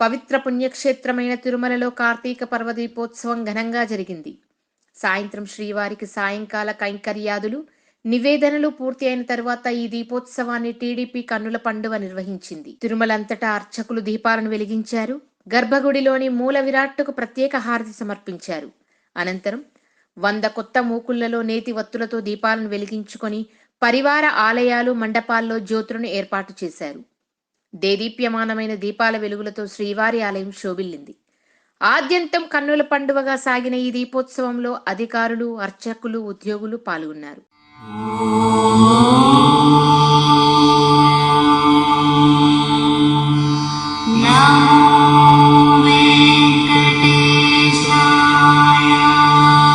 పవిత్ర పుణ్యక్షేత్రమైన తిరుమలలో కార్తీక పర్వ దీపోత్సవం ఘనంగా జరిగింది. సాయంత్రం శ్రీవారికి సాయంకాల కైంకర్యాదులు నివేదనలు పూర్తి అయిన తర్వాత ఈ దీపోత్సవాన్ని టీడీపీ కన్నుల పండుగ నిర్వహించింది. తిరుమలంతటా అర్చకులు దీపాలను వెలిగించారు. గర్భగుడిలోని మూల విరాట్టుకు ప్రత్యేక హారతి సమర్పించారు. అనంతరం వంద కొత్త మూకుళ్ళలో నేతి వత్తులతో దీపాలను వెలిగించుకొని పరివార ఆలయాలు మండపాల్లో జ్యోతులను ఏర్పాటు చేశారు. దేదీప్యమానమైన దీపాల వెలుగులతో శ్రీవారి ఆలయం శోభిల్లింది. ఆద్యంతం కన్నుల పండువగా సాగిన ఈ దీపోత్సవంలో అధికారులు అర్చకులు ఉద్యోగులు పాల్గొన్నారు. Now